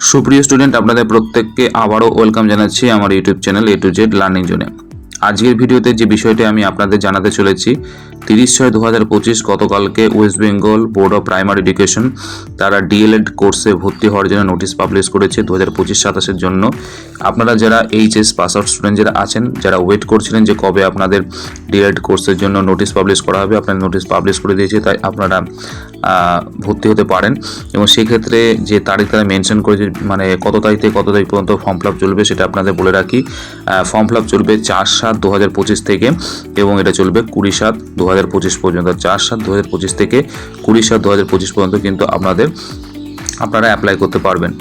সুপ্রিয় স্টুডেন্ট আপনাদের প্রত্যেককে আবারও ওয়েলকাম জানাচ্ছি আমার YouTube channel A to Z learning জোনে আজকের ভিডিওতে যে বিষয়টি আমি আপনাদের জানাতে চলেছি তিরিশ ছয় দু হাজার পঁচিশ গতকালকে West Bengal Board of Primary Education তারা ডিএলএড কোর্সে ভর্তি হওয়ার জন্য নোটিশ পাবলিশ করেছে দু হাজার পঁচিশ সাতাশের জন্য। আপনারা যারা এইচএস পাস আউট স্টুডেন্ট যারা আছেন, যারা ওয়েট করছিলেন যে কবে আপনাদের ডিএলএড কোর্সের জন্য নোটিশ পাবলিশ করা হবে আপনার নোটিশ পাবলিশ করে দিয়েছে, তাই আপনারা ভর্তি হতে পারেন। এবং সেক্ষেত্রে যে তারিখ তারা মেনশন করেছে মানে কত তারিখ থেকে কত তারিখ পর্যন্ত ফর্ম ফিল চলবে সেটা আপনাদের বলে রাখি। ফর্ম ফিল চলবে চার সাত দু হাজার পঁচিশ থেকে এবং এটা চলবে কুড়ি সাত দু হাজার পঁচিশ পর্যন্ত, চার সাত দু হাজার পঁচিশ থেকে কুড়ি সাত দু হাজার পঁচিশ পর্যন্ত কিন্তু আপনাদের, আপনারা অ্যাপ্লাই করতে পারবেন।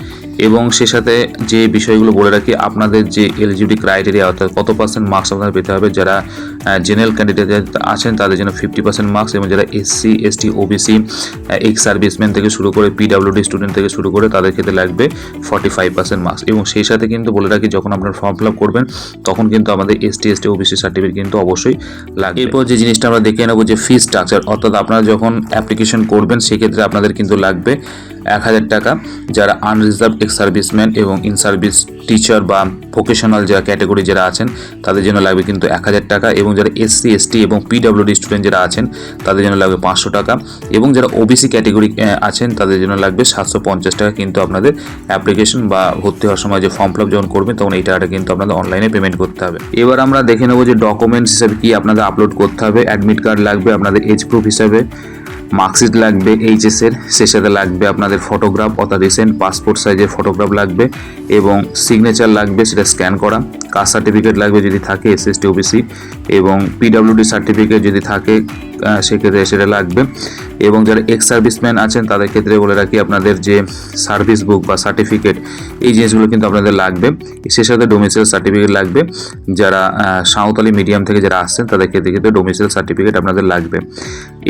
এবং সে সাথে যে বিষয়গুলো বলে রাখি, আপনাদের যে এলিজিবিলিটি ক্রাইটেরিয়া, অর্থাৎ কত পার্সেন্ট মার্কস আপনাদের পেতে হবে, যারা জেনারেল ক্যান্ডিডেট আছেন, তাদের জন্য ফিফটি পার্সেন্ট মার্কস এবং যারা SC ST OBC ex serviceman থেকে শুরু করে পিডাব্লিউডি স্টুডেন্ট থেকে শুরু করে তাদের ক্ষেত্রে লাগবে ফর্টি ফাইভ পার্সেন্ট মার্কস এবং সেই সাথে কিন্তু বলে রাখি, যখন আপনার ফর্ম ফিল আপ করবেন, তখন কিন্তু আমাদের এসটি এসটি ওবিসি সার্টিফিকেট কিন্তু অবশ্যই লাগবে। এরপর যে জিনিসটা আমরা দেখে নেব যে ফি স্ট্রাকচার অর্থাৎ আপনারা যখন অ্যাপ্লিকেশন করবেন, সেক্ষেত্রে আপনাদের কিন্তু লাগবে এক হাজার টাকা। যারা আনরিজার্ভ এক্স সার্ভিসম্যান এবং ইন সার্ভিস টিচার বা ভোকেশনাল যারা ক্যাটাগরি যারা আছেন, তাদের জন্য লাগবে কিন্তু এক হাজার টাকা এবং যারা এসসি এসটি এবং পিডাব্লিউডি স্টুডেন্ট যারা আছেন, তাদের জন্য লাগবে পাঁচশো টাকা এবং যারা ওবিসি ক্যাটাগরি আছেন, তাদের জন্য লাগবে সাতশো পঞ্চাশ টাকা কিন্তু আপনাদের অ্যাপ্লিকেশন বা ভর্তি হওয়ার সময় যে ফর্ম ফিল আপ যখন করবেন, তখন এই টাকাটা কিন্তু আপনাদের অনলাইনে পেমেন্ট করতে হবে। এবার আমরা দেখে নেব যে ডকুমেন্টস হিসাবে কি আপনাদের আপলোড করতে হবে অ্যাডমিট কার্ড লাগবে আপনাদের এজ প্রুফ হিসাবে মার্কশিট লাগবে এইচএস এর সে সাথে লাগবে আপনাদের ফটোগ্রাফ অর্থাৎ রিসেন্ট পাসপোর্ট সাইজের ফটোগ্রাফ লাগবে এবং সিগনেচার লাগবে, সেটা স্ক্যান করা। কাস্ট সার্টিফিকেট লাগবে যদি থাকে এসএসটি ওবিসি এবং পিডাব্লিউডি সার্টিফিকেট যদি থাকে সেক্ষেত্রে সেটা লাগবে। এবং যারা এক্স সার্ভিসম্যান আছেন, তাদের ক্ষেত্রে বলে রাখি আপনাদের যে সার্ভিস বুক বা সার্টিফিকেট এই জিনিসগুলো কিন্তু আপনাদের লাগবে। সে সাথে ডোমিসাইল সার্টিফিকেট লাগবে। যারা সাঁওতালি মিডিয়াম থেকে যারা আসছেন, তাদের ক্ষেত্রে কিন্তু ডোমিসাইল সার্টিফিকেট আপনাদের লাগবে।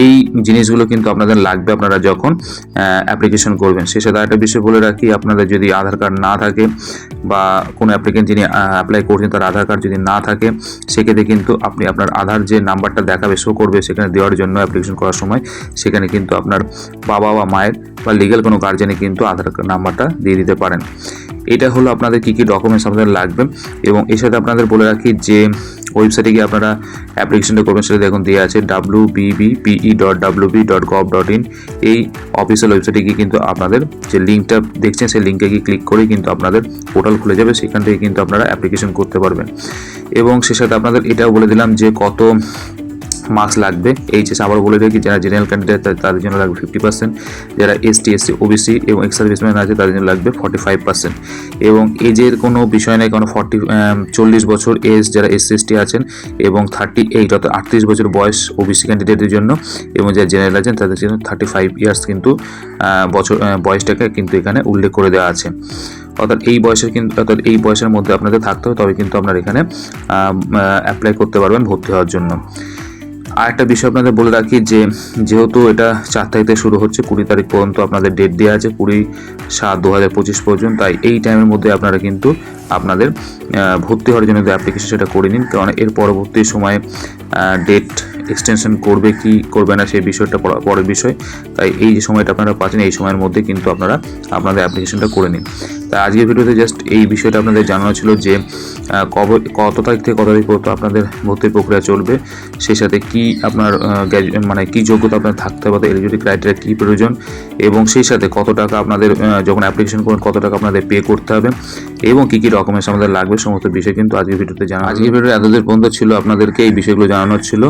এই জিনিসগুলো কিন্তু আপনাদের লাগবে আপনারা যখন অ্যাপ্লিকেশন করবেন। সে সাথে একটা বিষয় বলে রাখি, আপনাদের যদি আধার কার্ড না থাকে বা কোনো অ্যাপ্লিকেন্ট যিনি অ্যাপ্লাই করছেন, তার আধার কার্ড যদি না থাকে, সেক্ষেত্রে কিন্তু আপনি আপনার আধার যে নাম্বারটা দেখাবে শো করবে, সেখানে দেওয়ার জন্য অ্যাপ্লিকেশন করার সময় সেখানে কিন্তু আপনার বাবা বা মায়ের বা লিগ্যাল কোনো গার্জেনে কিন্তু আধার নাম্বারটা দিয়ে দিতে পারেন। এটা হলো আপনাদের কী কী ডকুমেন্টস আপনাদের লাগবে এবং এর সাথে আপনাদের বলে রাখি যে ওয়েবসাইটে গিয়ে আপনারা অ্যাপ্লিকেশনটা করবেন সেটা দেখুন দেওয়া আছে W BBPE dot W B dot gov dot in এই অফিসিয়াল ওয়েবসাইটে গিয়ে কিন্তু আপনাদের যে লিঙ্কটা দেখছেন সেই লিঙ্কে গিয়ে ক্লিক করেই কিন্তু আপনাদের পোর্টাল খুলে যাবে, সেখান থেকে কিন্তু আপনারা অ্যাপ্লিকেশন করতে পারবেন। এবং সে সাথে আপনাদের এটাও বলে দিলাম যে কত মার্কস লাগবে। এইচএস আবার বলে রাখি যারা জেনারেল ক্যান্ডিডেট তাদের জন্য লাগবে ফিফটি পার্সেন্ট যারা এসটি এসসি ওবিসি এবং এক্স সার্ভিসম্যান আছে, তাদের জন্য লাগবে ফর্টি ফাইভ পার্সেন্ট এবং এজের কোনো বিষয় নেই, কারণ ফর্টি চল্লিশ বছর এজ যারা এসসি এসটি আছেন এবং থার্টি এইট অর্থাৎ আটত্রিশ বছর বয়স ওবিসি ক্যান্ডিডেটের জন্য এবং যারা জেনারেল আছেন, তাদের জন্য থার্টি ফাইভ ইয়ার্স কিন্তু বছর বয়সটাকে কিন্তু এখানে উল্লেখ করে দেওয়া আছে। অর্থাৎ এই বয়সের কিন্তু অর্থাৎ এই বয়সের মধ্যে আপনাদের থাকতে হবে, তবে কিন্তু আপনারা এখানে অ্যাপ্লাই করতে পারবেন ভর্তি হওয়ার জন্য। আর একটা বিষয় আপনাদের বলে রাখি যে, যেহেতু এটা চার তারিখ থেকে শুরু হচ্ছে, কুড়ি তারিখ পর্যন্ত আপনাদের ডেট দেওয়া আছে, কুড়ি সাত দু হাজার পঁচিশ পর্যন্ত, তাই এই টাইমের মধ্যে আপনারা কিন্তু আপনাদের ভর্তি হওয়ার জন্য অ্যাপ্লিকেশন সেটা করে নিন, কারণ এর পরবর্তী সময়ে ডেট এক্সটেনশন করবে কি করবে না সেই বিষয়টা পর- পরের বিষয়। তাই এই যে সময়টা আপনারা পাচ্ছেন, এই সময়ের মধ্যে কিন্তু আপনারা আপনাদের অ্যাপ্লিকেশনটা করে নিন। তাই আজকের ভিডিওতে জাস্ট এই বিষয়টা আপনাদের জানানো ছিল যে কবে কত তারিখ থেকে কত তারিখ পর্যন্ত আপনাদের ভর্তির প্রক্রিয়া চলবে, সেই সাথে কি আপনার মানে কি যোগ্যতা আপনার থাকতে হবে এলিজিবিলিটি ক্রাইটেরিয়া কী প্রয়োজন, এবং সেই সাথে কত টাকা আপনাদের যখন অ্যাপ্লিকেশন করবেন, কত টাকা আপনাদের পে করতে হবে, এবং কী কী ডকুমেন্টস আমাদের লাগবে, সমস্ত বিষয় কিন্তু আজকের ভিডিওতে জানা আজকের ভিডিও এতদূর পর্যন্ত ছিল, আপনাদেরকে এই বিষয়গুলো জানানোর ছিল।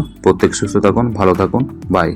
সুস্থ থাকুন ভালো থাকুন বাই